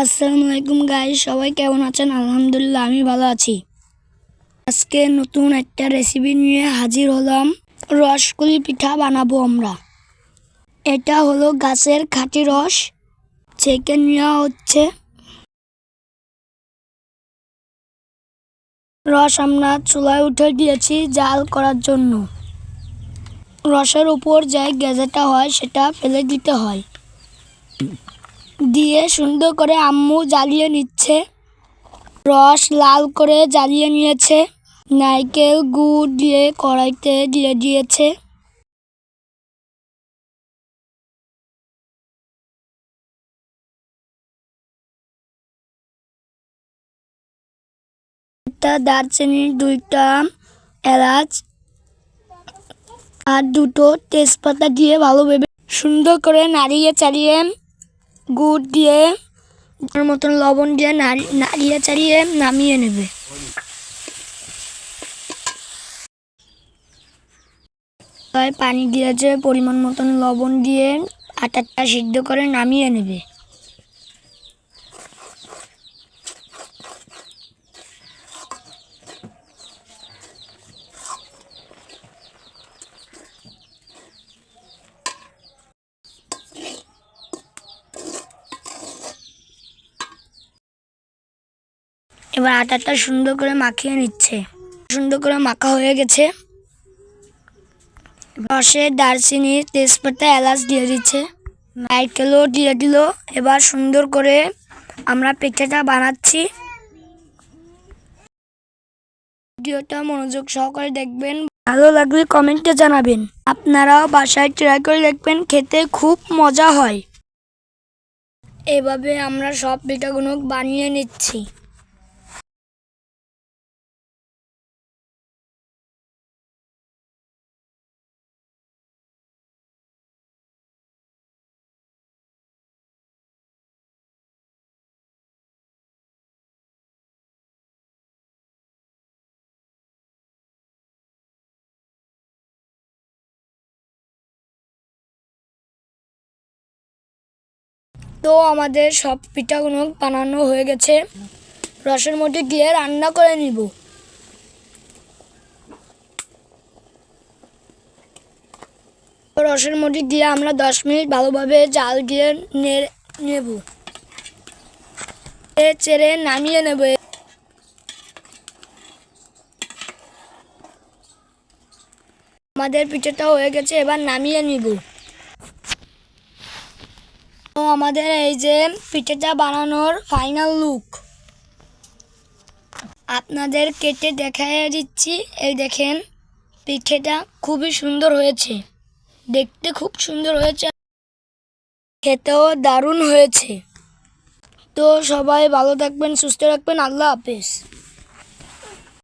আসসালামু আলাইকুম গাই সবাই কেমন আছেন? আলহামদুলিল্লাহ, আমি ভালো আছি। আজকে নতুন একটা রেসিপি নিয়ে হাজির হলাম। রসকলি পিঠা বানাবো আমরা। এটা হলো গাছের খাঁটি রস। ছেঁকে নেওয়া হচ্ছে। রস আমরা চুলায় উঠে দিয়েছি জাল করার জন্য। রসের উপর যে গেজেটা হয়, সেটা ফেলে দিতে হয়। দিয়ে সুন্দর করে আম্মু জ্বালিয়ে নিচ্ছে। রস লাল করে জ্বালিয়ে নিয়েছে। নারকেল গুড় দিয়ে কড়াইতে দিয়ে দিয়েছে। একটা দারচিনি, দুইটা এলাচ আর দুটো তেজপাতা দিয়ে ভালোভাবে সুন্দর করে নাড়িয়ে চাড়িয়ে গুড় দিয়ে ওর মতন লবণ দিয়ে নাড়ি- নাড়িয়ে চাড়িয়ে নামিয়ে নেবে। পানি দিয়ে যে পরিমাণ মতন লবণ দিয়ে আটারটা সিদ্ধ করে নামিয়ে নেবে। এবার আটাটা সুন্দর করে মাখিয়ে নিচ্ছে। সুন্দর করে মাখা হয়ে গেছে। রসে দারচিনি, তেজপাতা, এলাচ দিয়ে দিচ্ছে। নারকেলও দিয়ে দিল। এবার সুন্দর করে আমরা পিঠাটা বানাচ্ছি। ভিডিওটা মনোযোগ সহকারে দেখবেন। ভালো লাগলে কমেন্টে জানাবেন। আপনারাও বাসায় ট্রাই করে দেখবেন, খেতে খুব মজা হয়। এভাবে আমরা সব পিঠাগুলো বানিয়ে নিচ্ছি। তো আমাদের সব পিঠাগুলো বানানো হয়ে গেছে। রসের মধ্যে দিয়ে রান্না করে নিব। রসের মধ্যে দিয়ে আমরা দশ মিনিট ভালোভাবে জাল দিয়ে নেব। চেড়ে নামিয়ে নেব। আমাদের পিঠাটা হয়ে গেছে, এবার নামিয়ে নিব। তো আমাদের এই যে পিঠেটা বানানোর ফাইনাল লুক আপনাদের কেটে দেখাই দিচ্ছি। এই দেখেন, পিঠেটা খুবই সুন্দর হয়েছে। দেখতে খুব সুন্দর হয়েছে। খেতেও দারুণ হয়েছে। তো সবাই ভালো থাকবেন, সুস্থ রাখবেন আল্লাহ হাফেজ।